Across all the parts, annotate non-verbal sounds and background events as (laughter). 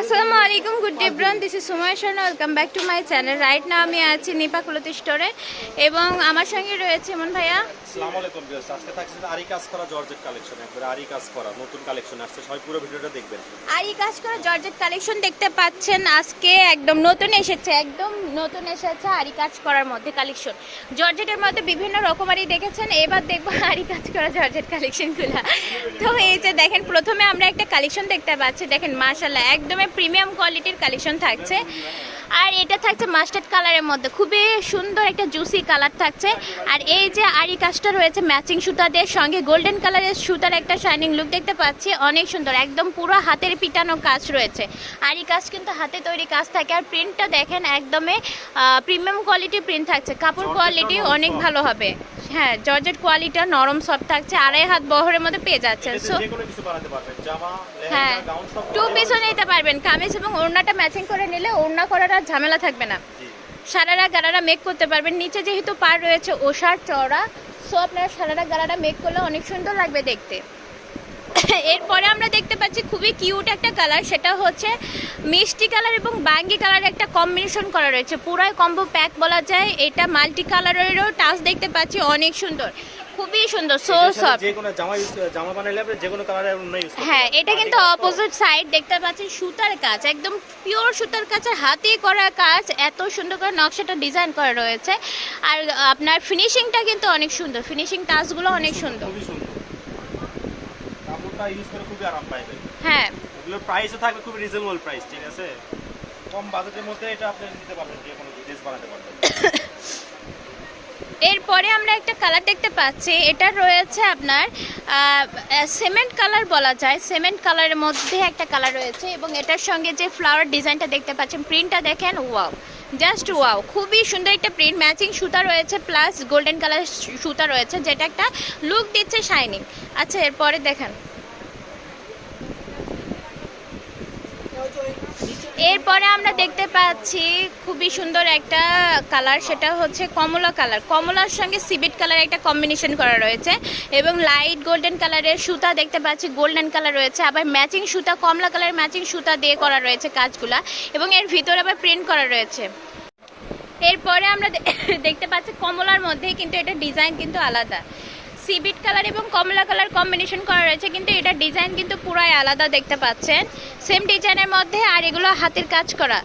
আসসালামু আলাইকুম good day ব্রন this is Sumoy Sharma welcome back to my channel right না আমি আছি নিপা কুলতি স্টোরে এবং আমার সঙ্গে রয়েছে মন ভাইয়া। আসসালামু আলাইকুম ভিউয়ার্স আজকে থাকছে আরি কাজ করা জর্জেট কালেকশন একবারে আরি কাজ করা নতুন কালেকশন আসছে। সবাই পুরো ভিডিওটা দেখবেন। আর কাজ করা জর্জেট কালেকশন দেখতে পাচ্ছেন আজকে একদম নতুন এসেছে একদম নতুন এসেছে আরি কাজ করার মধ্যে কালেকশন জর্জেটের মধ্যে বিভিন্ন রকমারি দেখেছেন এবার দেখব আরি কাজ করা জর্জেট কালেকশনগুলো তো এই যে দেখেন প্রথমে আমরা একটা কালেকশন দেখতে পাচ্ছি। দেখেন মাশাল্লাহ একদমই প্রিমিয়াম কোয়ালিটির কালেকশন থাকছে। আর এটা থাকছে মাস্টার্ড কালারের মধ্যে। খুবই সুন্দর একটা জুসি কালার থাকছে। আর এই যে আরি কাজটা রয়েছে ম্যাচিং সুতাদের সঙ্গে গোল্ডেন কালারের সুতার একটা শাইনিং লুক দেখতে পাচ্ছি। অনেক সুন্দর একদম পুরো হাতের পিটানো কাজ রয়েছে। আরি কাজ কিন্তু হাতে তৈরি কাজ থাকে। আর প্রিন্টটা দেখেন একদমই প্রিমিয়াম কোয়ালিটির প্রিন্ট থাকছে। কাপড় কোয়ালিটি অনেক ভালো হবে। হ্যাঁ জর্জেট কোয়ালিটিটা নরম সফট থাকছে আড়াই হাত বহরের মধ্যে পেয়ে যাচ্ছেন। সো হ্যাঁ লেহেঙ্গা গাউন সব টু পিসও নিতে পারবেন কামিজ এবং ওড়নাটা ম্যাচিং করে নিলে ওড়না করার আর ঝামেলা থাকবে না। সারারা গারারা মেক করতে পারবেন। নিচে যেহেতু পার রয়েছে ওষার চওড়া সো আপনারা সারারা গারারা মেক করলে অনেক সুন্দর লাগবে দেখতে। (laughs) এরপরে আমরা দেখতে পাচ্ছি খুবই কিউট একটা কালার সেটা হচ্ছে মিষ্টি কালার এবং বাঙ্গি কালার একটা কম্বিনেশন করা রয়েছে। পুরাই কম্বো প্যাক বলা যায় এটা মাল্টি কালারেরও টাচ দেখতে পাচ্ছি অনেক সুন্দর খুবই সুন্দর সো সফট যে কোনো জামা জামা বানাইলে আপনি যে কোনো কালারের অন্য ইউজ করতে হ্যাঁ এটা কিন্তু অপোজিট সাইড দেখতে পাচ্ছেন সুতার কাজ একদম পিওর সুতার কাজ আর হাতে করা কাজ এত সুন্দর করে নকশাটা ডিজাইন করা রয়েছে। আর আপনার ফিনিশিংটা কিন্তু অনেক সুন্দর ফিনিশিং টাচগুলো অনেক সুন্দর। ইউজ করে খুবই আরাম হ্যাঁ। এগুলোর প্রাইসও থাকবে খুবই রিজনেবল প্রাইস ঠিক আছে? কম বাজেটের মধ্যে এটা আপনি নিতে পারবেন যে কোনো ড্রেস বানাতে পারবেন। (coughs) এরপরে আমরা একটা কালার দেখতে পাচ্ছি এটা রয়েছে আপনার সিমেন্ট কালার বলা যায়। সিমেন্ট কালারের মধ্যে একটা কালার রয়েছে এবং এটার সঙ্গে যে ফ্লাওয়ার ডিজাইনটা দেখতে পাচ্ছেন প্রিন্টটা দেখেন ওয়াও জাস্ট ওয়াও খুবই সুন্দর একটা প্রিন্ট ম্যাচিং সুতা রয়েছে প্লাস গোল্ডেন কালার সুতা রয়েছে যেটা একটা লুক দিচ্ছে শাইনিং আচ্ছা এরপরে দেখেন। এরপরে আমরা দেখতে পাচ্ছি খুবই সুন্দর একটা কালার, সেটা হচ্ছে কমলা কালার। কমলার সঙ্গে সিবিট কালার একটা কম্বিনেশন করা রয়েছে এবং লাইট গোল্ডেন কালারের সুতা দেখতে পাচ্ছি গোল্ডেন কালার রয়েছে। আবার ম্যাচিং সুতা, কমলা কালারের ম্যাচিং সুতা দিয়ে করা রয়েছে কাজগুলা এবং এর ভিতরে আবার প্রিন্ট করা রয়েছে। এরপরে আমরা (coughs) দেখতে পাচ্ছি কমলার মধ্যে কিন্তু এটা ডিজাইন কিন্তু আলাদা। সিবিট কালার এবং কমলা কালার কম্বিনেশন করা রয়েছে কিন্তু এটা ডিজাইন কিন্তু পুরাই আলাদা দেখতে পাচ্ছেন। সেম ডিজাইনের মধ্যে আর এগুলো হাতের কাজ করা।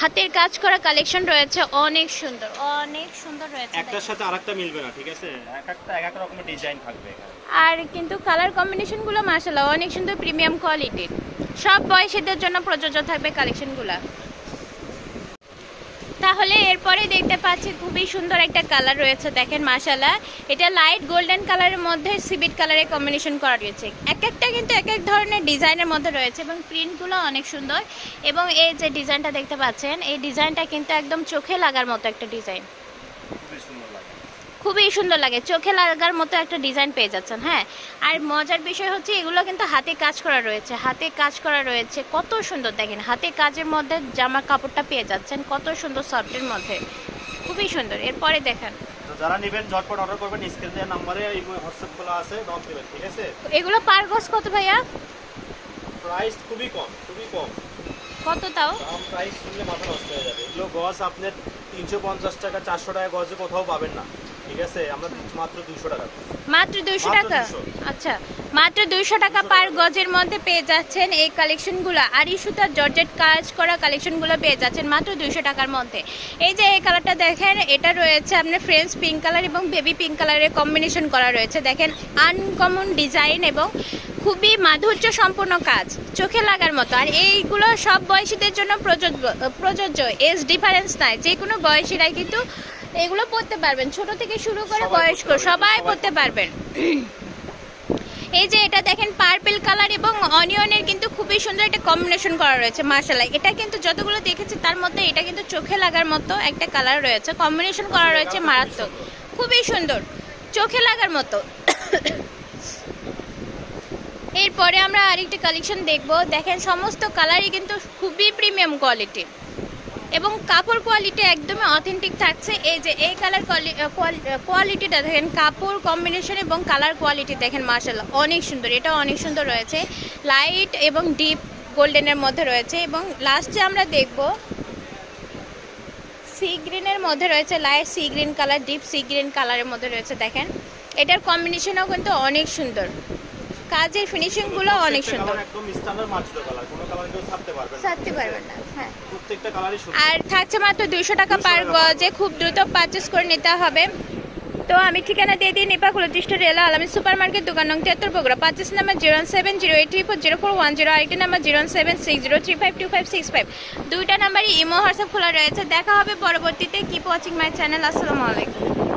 হাতের কাজ করা কালেকশন রয়েছে অনেক সুন্দর অনেক সুন্দর রয়েছে একটার সাথে আরেকটা মিলবে না ঠিক আছে? এক একটা এক এক রকমের ডিজাইন থাকবে আর কিন্তু কালার কম্বিনেশনগুলো মাসাল্লাহ অনেক সুন্দর প্রিমিয়াম কোয়ালিটির সব বয়সীদের জন্য প্রযোজ্য থাকবে কালেকশনগুলো তাহলে এরপরে দেখতে পাচ্ছি খুবই সুন্দর একটা কালার রয়েছে, দেখেন মাসালা এটা লাইট গোল্ডেন কালারের মধ্যে সিবিট কালারের কম্বিনেশন করা রয়েছে। এক একটা কিন্তু এক এক ধরনের ডিজাইনের মধ্যে রয়েছে এবং প্রিন্টগুলো অনেক সুন্দর। এবং এই যে ডিজাইনটা দেখতে পাচ্ছেন, এই ডিজাইনটা কিন্তু একদম চোখে লাগার মতো একটা ডিজাইন। খুবই সুন্দর লাগে। চোখে লাগার মতো একটা ডিজাইন পেয়ে যাচ্ছেন হ্যাঁ? আর মজার বিষয় হচ্ছে এগুলো কিন্তু হাতে কাজ করা রয়েছে হাতে কাজ করা রয়েছে। কত সুন্দর দেখেন হাতে কাজের মধ্যে জামার কাপড়টা পেয়ে যাচ্ছেন কত সুন্দর সফটের মধ্যে। খুবই সুন্দর এরপরে দেখেন। যারা নেবেন ঝটপট অর্ডার করবেন স্ক্রিন দেওয়ার নাম্বারে এই হোয়াটসঅ্যাপ খোলা আছে নক দেবেন ঠিক আছে? এগুলো পার গজ কত ভাইয়া? প্রাইস খুবই কম খুবই কম। কত তাও? দাম প্রাইস শুনলে মাথা নষ্ট হয়ে যাবে। এগুলো গজ আপনার তিনশো পঞ্চাশ টাকা চারশো টাকা গজে কোথাও পাবেন না। ঠিক আছে আমরা মাত্র টাকা। মাত্র আচ্ছা মাত্র দুইশো টাকা পার গজের মধ্যে পেয়ে যাচ্ছেন এই কালেকশনগুলো। সুতার জর্জেট কাজ করা কালেকশনগুলো পেয়ে যাচ্ছেন মাত্র টাকার মধ্যে। এই যে এই কালারটা দেখেন এটা রয়েছে আপনার পিঙ্ক কালার এবং বেবি পিঙ্ক কালারের কম্বিনেশন করা রয়েছে। দেখেন আনকমন ডিজাইন এবং খুবই মাধুর্য সম্পূর্ণ কাজ চোখে লাগার মতো। আর এইগুলো সব বয়সীদের জন্য প্রযোজ্য প্রযোজ্য এজ ডিফারেন্স নাই। যে কোনো বয়সীরাই কিন্তু এগুলো পড়তে পারবেন। ছোট থেকে শুরু করে বয়স্ক সবাই পড়তে পারবেন। এই যে এটা দেখেন পার্পেল কালার এবং অনিয়নের কিন্তু খুবই সুন্দর একটা কম্বিনেশন করা রয়েছে মার্শাল্লাহ এটা কিন্তু যতগুলো দেখেছি তার মধ্যে এটা কিন্তু চোখে লাগার মতো একটা কালার রয়েছে। কম্বিনেশন করা রয়েছে মারাত্মক। খুবই সুন্দর। চোখে লাগার মতো। এরপরে আমরা আরেকটি কালেকশন দেখব। দেখেন সমস্ত কালারই কিন্তু খুবই প্রিমিয়াম কোয়ালিটির এবং কাপড় কোয়ালিটি একদমই অথেন্টিক থাকছে। এই যে এই কালার কোয়ালিটিটা দেখেন, কাপড় কম্বিনেশন এবং কালার কোয়ালিটি দেখেন মার্শাল্লাহ অনেক সুন্দর, এটা অনেক সুন্দর রয়েছে। লাইট এবং ডিপ গোল্ডেনের মধ্যে রয়েছে এবং লাস্টে আমরা দেখব সি গ্রিনের মধ্যে রয়েছে light sea green colour deep sea green কালারের মধ্যে রয়েছে, দেখেন। এটার কম্বিনেশনও কিন্তু অনেক সুন্দর। কাজের ফিনিশিংগুলো অনেক সুন্দর। একদম স্ট্যান্ডার্ড মার্জিত কালার কোনো কালার কেউ ছাড়তে পারবে না। ছাড়তে পারবেন না হ্যাঁ। প্রত্যেকটা কালারই সুন্দর। আর থাকছে মাত্র দুইশো টাকা পার গজে খুব দ্রুত পারচেস করে নিতে হবে। তো আমি ঠিকানা দিয়ে দিই নিপা কুলদৃষ্ট রেলা আলামী সুপার মার্কেট দোকান নং তিয়াত্তর Bogura. পাঁচিশ number zero seven zero eight three four zero four one zero আরেকটি number zero seven six zero three five two five six five দুইটা নাম্বারই ইমো হোয়াটসঅ্যাপ খোলা রয়েছে। দেখা হবে পরবর্তীতে। কিপ ওয়াচিং মাই চ্যানেল আসসালামু আলাইকুম।